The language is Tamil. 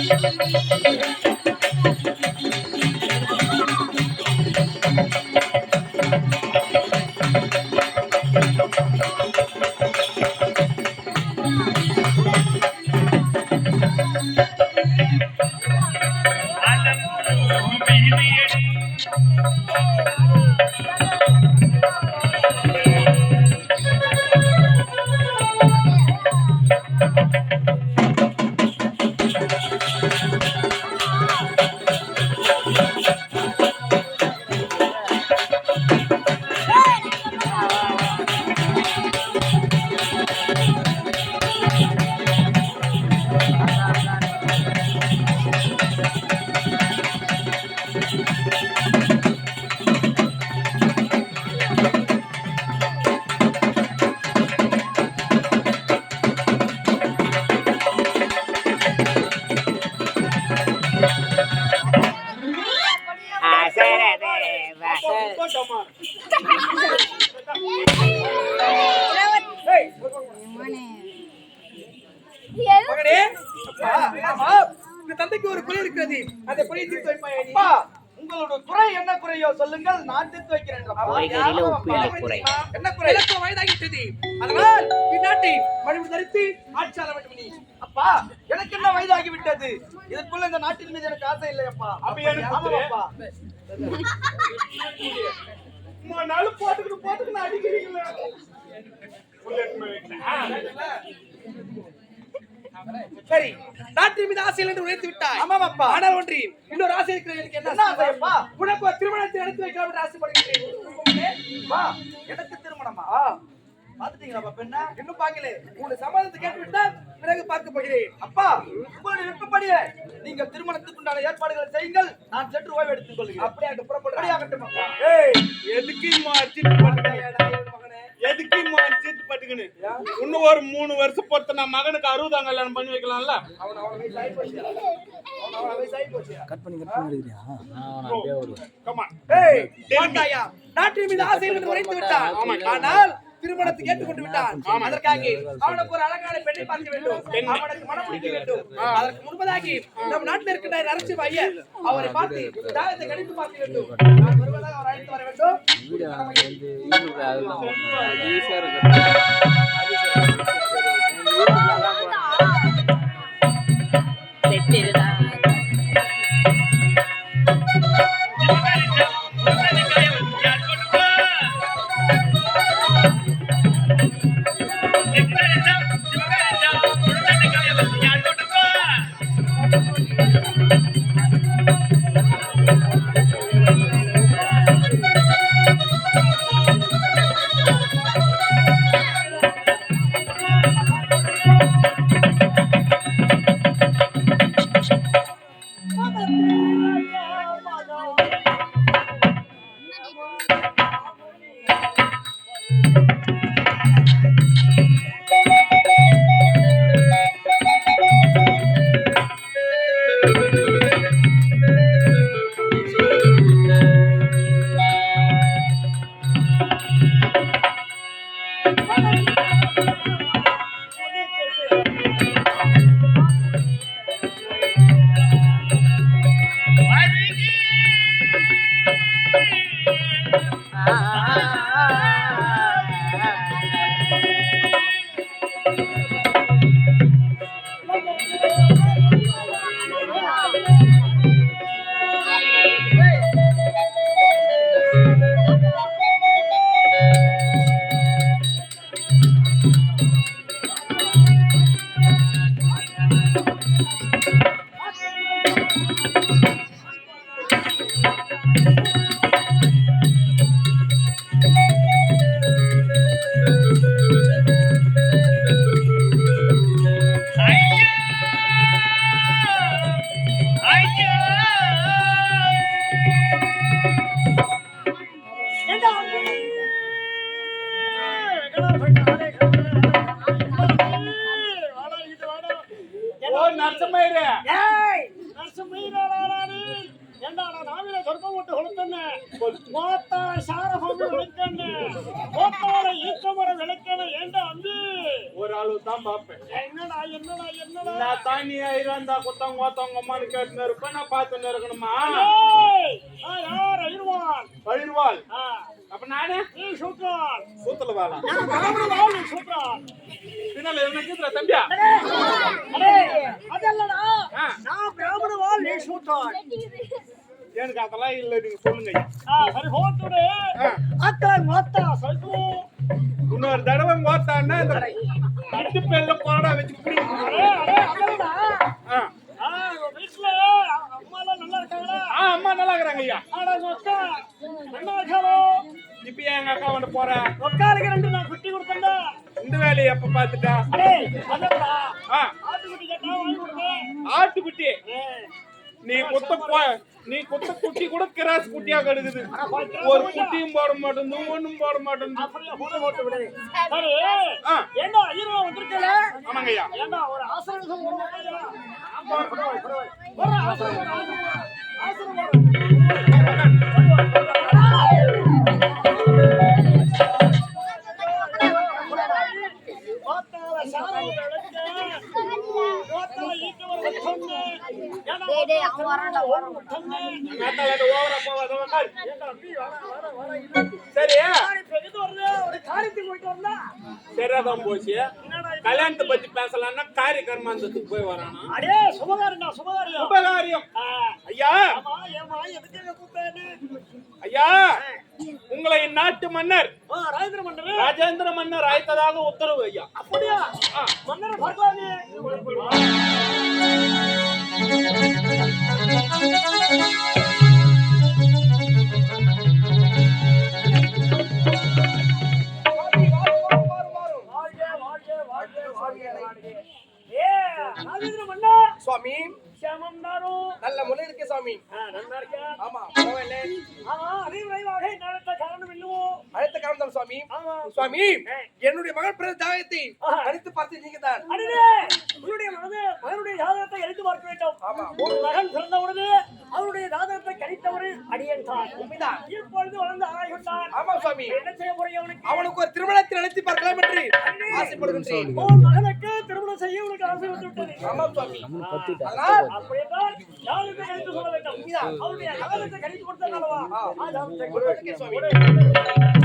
அசரதே ஒரு குறை இருக்கிறது அந்த குறையை தீர்த்து வைப்பாயா நீ? அப்பா உங்களோட குறை என்ன குறையோ சொல்லுங்கள் நான் தீர்த்து வைக்கிறேன் என்ன குறை. எனக்கு வயதாகிட்டது. அதனால் இந்நாட்டை மறுபடி தரித்து ஆட்சி ஆள வேண்டும் நீ. அப்பா எனக்கு என்ன வயதாகி விட்டது இதற்குள்ள இந்த நாட்டின் மீது எனக்கு ஆசை இல்லையப்பா அப்ப. போட்டுக்கிட்டு போட்டுக்கிட்டு அடிக்கிறீங்களா. சரி நாட்டின் மீது ஆசையில் என்று உழைத்து விட்டாய். ஆமாமாப்பா. ஆனால் ஒன்றி இன்னொரு ஆசை இருக்கிறது எனக்கு என்ன ஆசை? ஆசையப்பா? உனக்கு ஒரு திருமணத்தை நடத்தி வைக்கலாம் என்று ஆசைப்படுகிறேன் அப்பா எனக்கு திருமணமா? பாத்துட்டீங்களா பெண்ணா? இன்னும் பார்க்கல. உன் சம்மதத்தை கேட்டு விட்டால் பிறகு பார்க்க போகிறேன். அப்பா உங்களுடைய விருப்பப்படியே நீங்கள் திருமணத்துக்கு உண்டான ஏற்பாடுகளை செய்யுங்கள். நான் சற்று ஓய்வு எடுத்துக் கொள்கிறேன். அப்படியே புறப்படுறேன். அப்படியாகட்டும்? அப்பா ஏய் எதுக்கு இம்மா இன்னும் ஒரு மூணு வருஷம் பொறுத்து நான் மகனுக்கு அறுபதாம் கல்யாணம் பண்ணி வைக்கலாம்ல? அவன் வயசு ஆகி போச்சு கமான் ஏய் மாட்டாயா நாட்டின் மீது உரைத்து விட்டான். ஆனால் திருமணத்தை கேட்டுக்கொண்டு விட்டான். அதற்காக அவனுக்கு ஒரு அழகான பெண்ணை பார்க்க வேண்டும். அவனுக்கு மனம் முடிக்க வேண்டும். அதற்கு முன்பதாகி நம் நாட்டில் இருக்கின்ற ஐயர் அவரை பார்த்து தாயத்தை கணித்து பார்க்க வேண்டும். அழைத்து வர வேண்டும். செத்திருதான் నరసమయ్యరే నరసమయ్యరా ஓ நரசமயிரு ஏய் ஒரு அளவு தான் பார்ப்பேன். என்னடா என்னடா என்னடா? நான் தண்ணி இருந்தா குத்தவங்க ஓத்தவங்க அம்மானு கேட்டுன்னு இருப்பேன். நான் பார்த்துன்னு இருக்கணுமா? யார்? ஐருவான் பயிர்வாள் ஆ, அப்ப நானே? நீ சூத்ரான் சூத்துல வாழா சூத்ரான் பின்னால என்ன கீதுல தம்பியா? அதல்லடா. நான் எனக்கு அதெல்லாம் இல்ல நீங்க சொல்லுங்க. சரி ஹோட்டுடு அத்தா மத்தா சைக்கு இன்னொரு தடவை ஓத்தான்னா இந்த அடிச்சு பெல்ல கோடா. வச்சு வீட்ல அம்மா எல்லாம் நல்லா இருக்காங்களா? ஆ அம்மா நல்லா இருக்கிறாங்க ஐயா. ஆடா சொக்கா நல்லா இருக்காளோ இப்ப எங்க அக்கா வந்து போற? சொக்காளுக்கு ரெண்டு நான் குட்டி கொடுத்தேன்டா இந்த வேலையை எப்ப பாத்துட்டா ஆட்டுக்குட்டி கேட்டா வாங்கி கொடுத்தேன் ஆட்டுக்குட்டி? நீ குத்த நீ குத்த குட்டி கூட கிராஸ் குட்டியா கிடக்குது. ஒரு குட்டியும் போட மாட்டேன் ஒண்ணும் போட மாட்டேன் ஆமாங்க ஐயா ஒரு சொல்லுங்க ஒரு ஆசிரமம் சரியாதான் போச்சு? கல்யாணத்தை பத்தி பேசலாம்னா காரிய கர்மாந்தத்துக்கு போய் வரானா? அடே சுபகாரம்டா சுபகாரியம். உபகாரியம் ஆ, ஐயா. ஐயா உங்களை இந்நாட்டு மன்னர். ராஜேந்திர மன்னர். ராஜேந்திர மன்னர் அழைத்ததாக உத்தரவு ஐயா. அப்படியா. மன்னரை சுவாமி. சுவாமி என்னுடைய மகள் பிறந்த ஆஹா. அடித்து பார்த்து நீங்க தான் உன்னுடைய மனது மகனுடைய ஜாதகத்தை எடுத்து பார்க்க வேண்டும். ஆமா. ஒரு மகன் பிறந்தவுடனே அவருடைய ஜாதகத்தை கணித்தவர் அடியன் தான் உண்மைதான். இப்பொழுது வளர்ந்து ஆராய்கின்றான் ஆமா சுவாமி. என்ன செய்ய போறீங்க அவனுக்கு? அவனுக்கு ஒரு திருமணத்தை நடத்தி பார்க்கலாம் என்று ஆசைப்படுகின்றேன். உன் மகனுக்கு திருமணம் செய்ய உனக்கு ஆசை வந்து விட்டது ஆமா சுவாமி. அதனால் அப்படியென்றால் யாருக்கு கணித்து சொல்ல வேண்டும். அவருடைய ஜாதகத்தை கணித்து கொடுத்தா நல்லவா ஜாதகத்தை. சுவாமி.